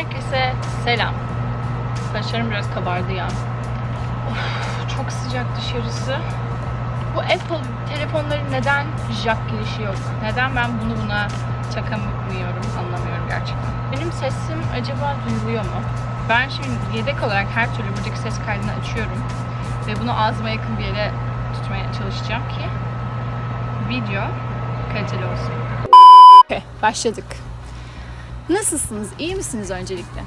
Herkese selam. Saçlarım biraz kabardı ya. Of, çok sıcak dışarısı. Bu Apple telefonların neden jack girişi yok? Neden ben bunu buna takamıyorum anlamıyorum gerçekten. Benim sesim acaba duyuluyor mu? Ben şimdi yedek olarak her türlü buradaki ses kaydını açıyorum. Ve bunu ağzıma yakın bir yere tutmaya çalışacağım ki video kaliteli olsun. Okay, başladık. Nasılsınız? İyi misiniz öncelikle?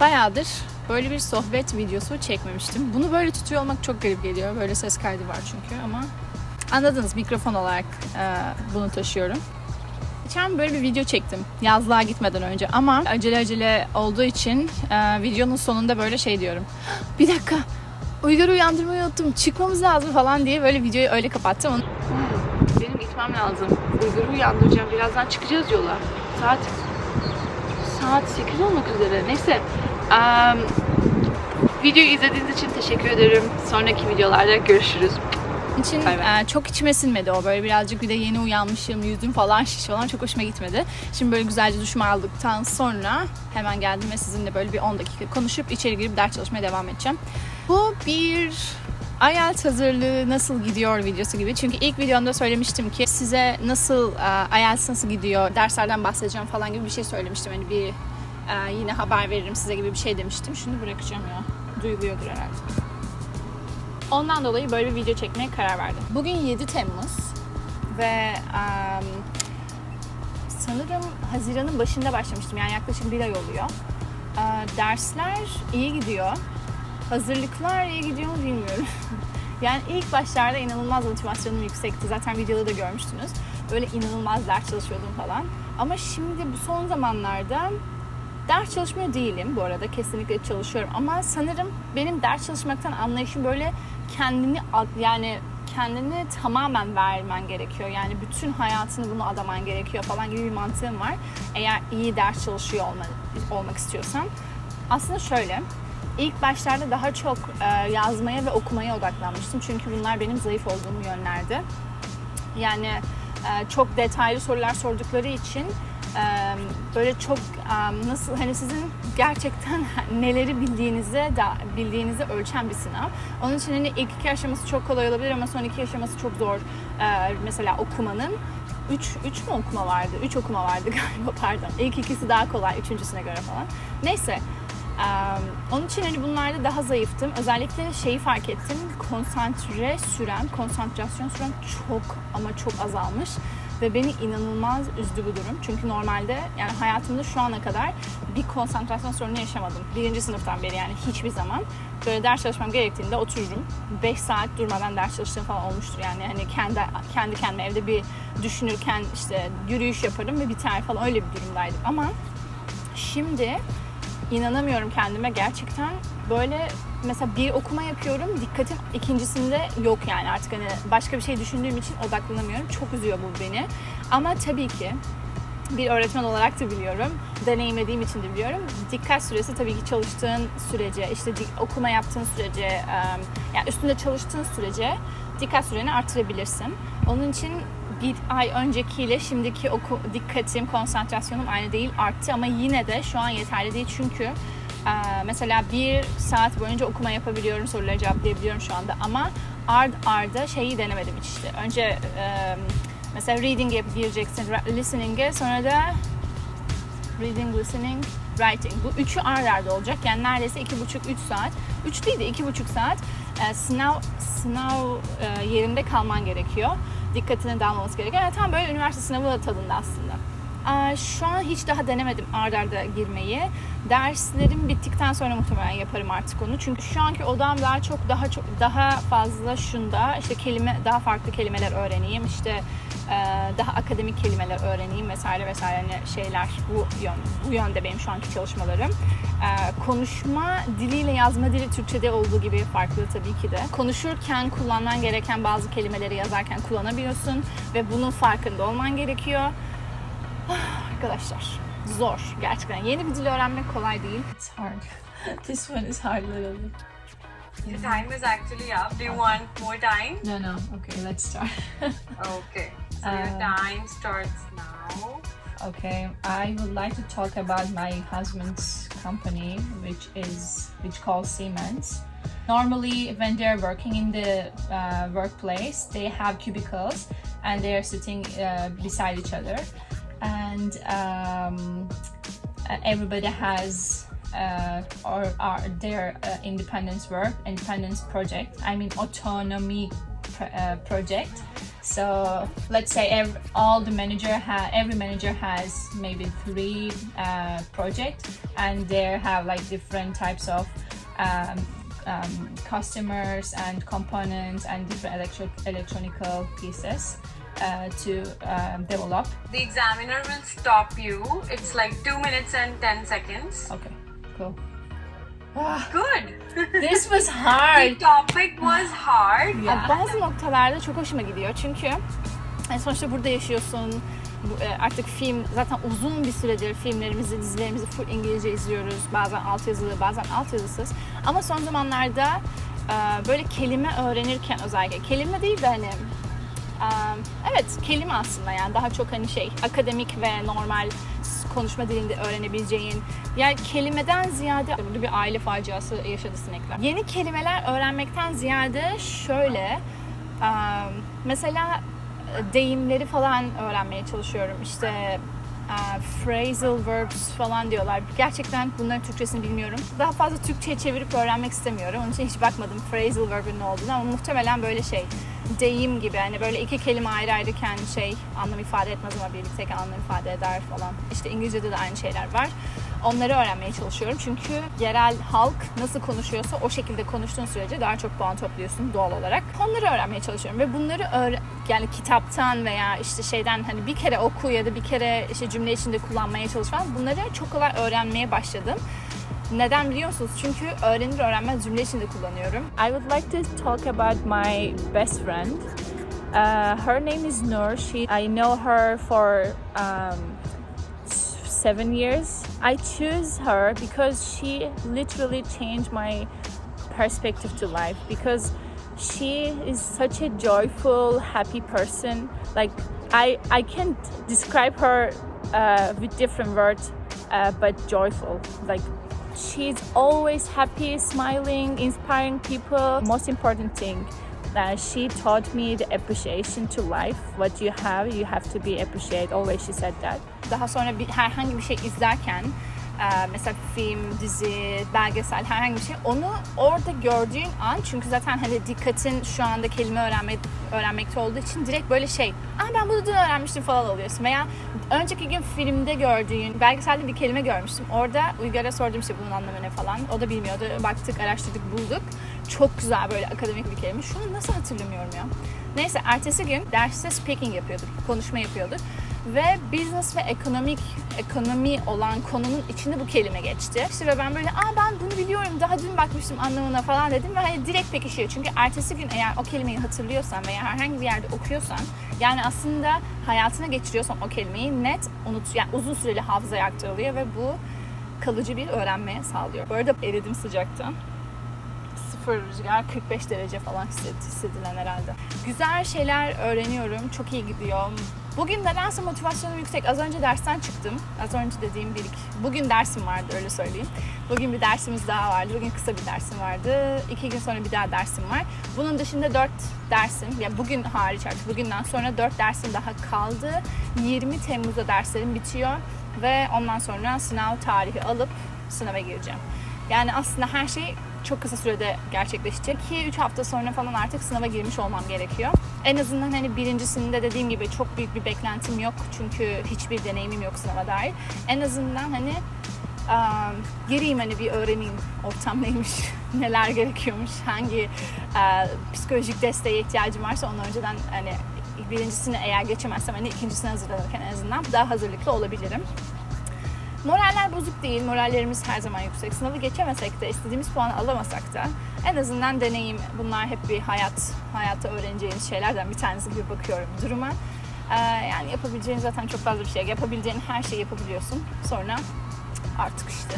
Bayağıdır böyle bir sohbet videosu çekmemiştim. Bunu böyle tutuyor olmak çok garip geliyor. Böyle ses kaydı var çünkü ama anladınız mikrofon olarak e, bunu taşıyorum. Geçen böyle bir video çektim yazlığa gitmeden önce ama acele acele olduğu için e, videonun sonunda böyle şey diyorum. Bir dakika Uygar'ı uyandırmayı unuttum çıkmamız lazım falan diye böyle videoyu öyle kapattım. Benim gitmem lazım. Uygar'ı uyandıracağım. Birazdan çıkacağız yola. Saat saat 8 olmak üzere. Neyse. em, videoyu izlediğiniz için teşekkür ederim. Sonraki videolarda görüşürüz. için e, çok içime sinmedi o böyle birazcık bir de yeni uyanmışım yüzüm falan şiş falan çok hoşuma gitmedi. Şimdi böyle güzelce duşumu aldıktan sonra hemen geldim ve sizinle böyle bir 10 dakika konuşup içeri girip ders çalışmaya devam edeceğim. Bu bir IELTS hazırlığı nasıl gidiyor videosu gibi. Çünkü ilk videomda söylemiştim ki size nasıl IELTS nasıl gidiyor, derslerden bahsedeceğim falan gibi bir şey söylemiştim. Hani bir e, yine haber veririm size gibi bir şey demiştim. Şunu bırakacağım ya. Duyuluyordur herhalde. Ondan dolayı böyle bir video çekmeye karar verdim. Bugün 7 Temmuz ve em, sanırım Haziran'ın başında başlamıştım. Yani yaklaşık bir ay oluyor. E, dersler iyi gidiyor. Hazırlıklar iyi gidiyor mu bilmiyorum. yani ilk başlarda inanılmaz motivasyonum yüksekti. Zaten videoda da görmüştünüz. Böyle inanılmaz ders çalışıyordum falan. Ama şimdi bu son zamanlarda ders çalışmıyor değilim bu arada. Kesinlikle çalışıyorum. Ama sanırım benim ders çalışmaktan anlayışım böyle kendini yani kendini tamamen vermen gerekiyor. Yani bütün hayatını bunu adaman gerekiyor falan gibi bir mantığım var. Eğer iyi ders çalışıyor olma, olmak istiyorsan. Aslında şöyle, ilk başlarda daha çok e, yazmaya ve okumaya odaklanmıştım. Çünkü bunlar benim zayıf olduğum yönlerdi. Yani e, çok detaylı sorular sordukları için e, böyle çok nasıl hani sizin gerçekten neleri bildiğinizi da bildiğinizi ölçen bir sınav. Onun için hani ilk iki aşaması çok kolay olabilir ama son iki aşaması çok zor. Mesela okumanın 3 3 mü okuma vardı? 3 okuma vardı galiba pardon. İlk ikisi daha kolay üçüncüsüne göre falan. Neyse. Onun için hani bunlarda daha zayıftım. Özellikle şeyi fark ettim. Konsantre sürem, konsantrasyon sürem çok ama çok azalmış. Ve beni inanılmaz üzdü bu durum. Çünkü normalde yani hayatımda şu ana kadar bir konsantrasyon sorunu yaşamadım. Birinci sınıftan beri yani hiçbir zaman. Böyle ders çalışmam gerektiğinde otururum. 5 saat durmadan ders çalıştığım falan olmuştur yani. Hani kendi kendi kendime evde bir düşünürken işte yürüyüş yaparım ve biter falan öyle bir durumdaydım. Ama şimdi inanamıyorum kendime. Gerçekten böyle mesela bir okuma yapıyorum dikkatim ikincisinde yok yani. Artık hani başka bir şey düşündüğüm için odaklanamıyorum. Çok üzüyor bu beni. Ama tabii ki bir öğretmen olarak da biliyorum, deneyimlediğim için de biliyorum. Dikkat süresi tabii ki çalıştığın sürece, işte okuma yaptığın sürece, yani üstünde çalıştığın sürece dikkat süreni artırabilirsin. Onun için bir ay öncekiyle şimdiki oku, dikkatim, konsantrasyonum aynı değil, arttı ama yine de şu an yeterli değil çünkü e, mesela bir saat boyunca okuma yapabiliyorum, soruları cevaplayabiliyorum şu anda ama ard arda şeyi denemedim hiç işte. Önce e, mesela reading yapıp gireceksin, listening'e sonra da reading, listening, writing. Bu üçü ard arda olacak. Yani neredeyse iki buçuk, üç saat. Üç değil de iki buçuk saat e, sınav sınav yerinde kalman gerekiyor. Dikkatinin dağılmaması gerekiyor. Yani tam böyle üniversite sınavı tadında aslında. Aa, Şu an hiç daha denemedim ard arda girmeyi. Derslerim bittikten sonra muhtemelen yaparım artık onu. Çünkü şu anki odam daha çok daha çok daha fazla şunda işte kelime daha farklı kelimeler öğreneyim. işte daha akademik kelimeler öğreneyim vesaire vesaire hani şeyler bu yön bu yönde benim şu anki çalışmalarım. E, konuşma diliyle yazma dili Türkçe'de olduğu gibi farklı tabii ki de. Konuşurken kullanman gereken bazı kelimeleri yazarken kullanabiliyorsun ve bunun farkında olman gerekiyor. Arkadaşlar zor gerçekten. Yeni bir dil öğrenmek kolay değil. It's hard. This one is hard literally. The time is actually up. Do you want more time? No no. Okay, let's start. Okay. So Uh, your time starts now. Okay, I would like to talk about my husband's company, which is which calls Siemens. Normally, when they're working in the uh, workplace, they have cubicles and they're sitting uh, beside each other, and um, uh, everybody has uh, or are their uh, independence work, independence project. I mean autonomy pr- uh, project. So let's say all the manager ha- every manager has maybe three uh, project, and they have like different types of um, um, customers and components and different electro- electronical pieces uh, to um, develop. The examiner will stop you. It's like 2 minutes and 10 seconds. Okay, cool. Ah, Good. this was the hard. topic was hard. Ya, Bazı noktalarda çok hoşuma gidiyor çünkü yani sonuçta burada yaşıyorsun. E, Artık film zaten uzun bir süredir filmlerimizi, dizilerimizi full İngilizce izliyoruz. Bazen altyazılı, bazen altyazısız. Ama son zamanlarda e, böyle kelime öğrenirken özellikle kelime değil de hani e, evet kelime aslında yani daha çok hani şey akademik ve normal konuşma dilinde öğrenebileceğin yani kelimeden ziyade burada bir aile faciası yaşadı sinekler. Yeni kelimeler öğrenmekten ziyade şöyle mesela e, deyimleri falan öğrenmeye çalışıyorum. İşte phrasal verbs falan diyorlar. Gerçekten bunların Türkçesini bilmiyorum. Daha fazla Türkçe'ye çevirip öğrenmek istemiyorum. Onun için hiç bakmadım phrasal verb'in ne olduğunu ama muhtemelen böyle şey deyim gibi hani böyle iki kelime ayrı ayrıken şey anlam ifade etmez ama birlikteyken anlam ifade eder falan. İşte İngilizce'de de aynı şeyler var. Onları öğrenmeye çalışıyorum. Çünkü yerel halk nasıl konuşuyorsa o şekilde konuştuğun sürece daha çok puan topluyorsun doğal olarak. Onları öğrenmeye çalışıyorum ve bunları öğre- yani kitaptan veya işte şeyden hani bir kere oku ya da bir kere işte cümle içinde kullanmaya çalış bunları çok kolay öğrenmeye başladım. Neden biliyor musunuz? Çünkü öğrenir öğrenmez cümle içinde kullanıyorum. I would like to talk about my best friend. Uh, her name is Nur. She, I know her for um, seven years. I choose her because she literally changed my perspective to life because she is such a joyful, happy person. Like I, I can't describe her uh, with different words, uh, but joyful. Like she's always happy, smiling, inspiring people. Most important thing, uh, she taught me the appreciation to life. What you have, you have to be appreciate. Always she said that. Daha sonra bir, herhangi bir şey izlerken e, mesela film, dizi, belgesel herhangi bir şey. Onu orada gördüğün an çünkü zaten hani dikkatin şu anda kelime öğrenme, öğrenmekte olduğu için direkt böyle şey Aa ben bunu dün öğrenmiştim falan oluyorsun. Veya önceki gün filmde gördüğün belgeselde bir kelime görmüştüm. Orada Uygar'a sordum işte bunun anlamı ne? falan. O da bilmiyordu. Baktık araştırdık bulduk. Çok güzel böyle akademik bir kelime. Şunu nasıl hatırlamıyorum ya? Neyse ertesi gün derste speaking yapıyorduk konuşma yapıyorduk ve business ve ekonomik ekonomi olan konunun içinde bu kelime geçti. İşte ve ben böyle aa ben bunu biliyorum daha dün bakmıştım anlamına falan dedim ve hani direkt pekişiyor. Çünkü ertesi gün eğer o kelimeyi hatırlıyorsan veya herhangi bir yerde okuyorsan yani aslında hayatına geçiriyorsan o kelimeyi net unut yani uzun süreli hafızaya aktarılıyor ve bu kalıcı bir öğrenmeye sağlıyor. Bu arada eridim sıcaktan sıfır rüzgar 45 derece falan hissedilen herhalde. Güzel şeyler öğreniyorum. Çok iyi gidiyor. Bugün nedense motivasyonum yüksek. Az önce dersten çıktım. Az önce dediğim bir iki. Bugün dersim vardı öyle söyleyeyim. Bugün bir dersimiz daha vardı. Bugün kısa bir dersim vardı. İki gün sonra bir daha dersim var. Bunun dışında dört dersim, yani bugün hariç artık bugünden sonra dört dersim daha kaldı. 20 Temmuz'da derslerim bitiyor. Ve ondan sonra sınav tarihi alıp sınava gireceğim. Yani aslında her şey çok kısa sürede gerçekleşecek. 2-3 hafta sonra falan artık sınava girmiş olmam gerekiyor. En azından hani birincisinde dediğim gibi çok büyük bir beklentim yok. Çünkü hiçbir deneyimim yok sınava dair. En azından hani um, gireyim hani bir öğreneyim ortam neymiş, neler gerekiyormuş, hangi uh, psikolojik desteğe ihtiyacım varsa onu önceden hani birincisini eğer geçemezsem hani ikincisine hazırlanırken en azından daha hazırlıklı olabilirim. Moraller bozuk değil, morallerimiz her zaman yüksek. Sınavı geçemesek de, istediğimiz puanı alamasak da en azından deneyim. Bunlar hep bir hayat, hayatta öğreneceğiniz şeylerden bir tanesi gibi bakıyorum duruma. Ee, yani yapabileceğin zaten çok fazla bir şey. Yapabileceğin her şeyi yapabiliyorsun. Sonra artık işte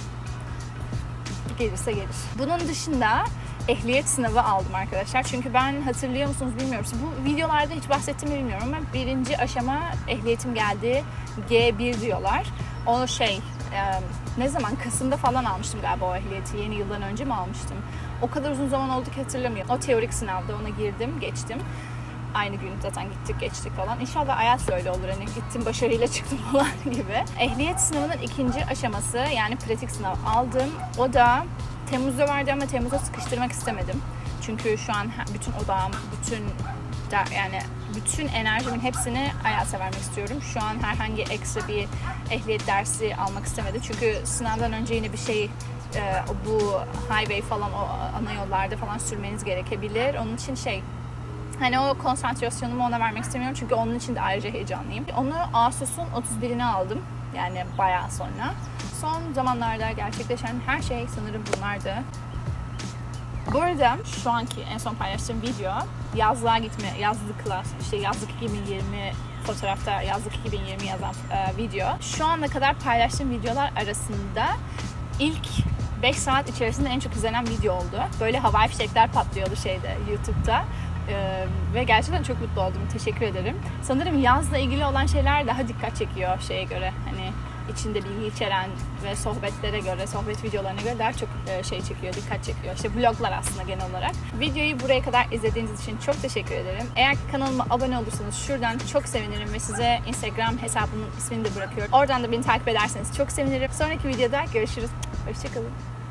gelirse gelir. Bunun dışında ehliyet sınavı aldım arkadaşlar. Çünkü ben hatırlıyor musunuz bilmiyorum. Bu videolarda hiç bahsettiğimi bilmiyorum ama birinci aşama ehliyetim geldi. G1 diyorlar. O şey ne zaman Kasım'da falan almıştım galiba o ehliyeti. Yeni yıldan önce mi almıştım? O kadar uzun zaman oldu ki hatırlamıyorum. O teorik sınavda ona girdim, geçtim. Aynı gün zaten gittik geçtik falan. İnşallah hayat böyle olur hani gittim başarıyla çıktım falan gibi. Ehliyet sınavının ikinci aşaması yani pratik sınav aldım. O da Temmuz'da vardı ama Temmuz'a sıkıştırmak istemedim. Çünkü şu an bütün odağım, bütün der- yani bütün enerjimin hepsini IELTS'e vermek istiyorum. Şu an herhangi ekstra bir ehliyet dersi almak istemedim. Çünkü sınavdan önce yine bir şey e, bu highway falan o ana yollarda falan sürmeniz gerekebilir. Onun için şey Hani o konsantrasyonumu ona vermek istemiyorum çünkü onun için de ayrıca heyecanlıyım. Onu Ağustos'un 31'ine aldım. Yani bayağı sonra. Son zamanlarda gerçekleşen her şey sanırım bunlardı. Bu arada şu anki en son paylaştığım video yazlığa gitme, yazlıkla işte yazlık 2020 fotoğrafta yazlık 2020 yazan e, video. Şu ana kadar paylaştığım videolar arasında ilk 5 saat içerisinde en çok izlenen video oldu. Böyle havai fişekler patlıyordu şeyde YouTube'da. Ee, ve gerçekten çok mutlu oldum. Teşekkür ederim. Sanırım yazla ilgili olan şeyler daha dikkat çekiyor şeye göre. Hani içinde bilgi içeren ve sohbetlere göre, sohbet videolarına göre daha çok e, şey çekiyor, dikkat çekiyor. İşte vloglar aslında genel olarak. Videoyu buraya kadar izlediğiniz için çok teşekkür ederim. Eğer kanalıma abone olursanız şuradan çok sevinirim ve size Instagram hesabımın ismini de bırakıyorum. Oradan da beni takip ederseniz çok sevinirim. Sonraki videoda görüşürüz. Hoşçakalın.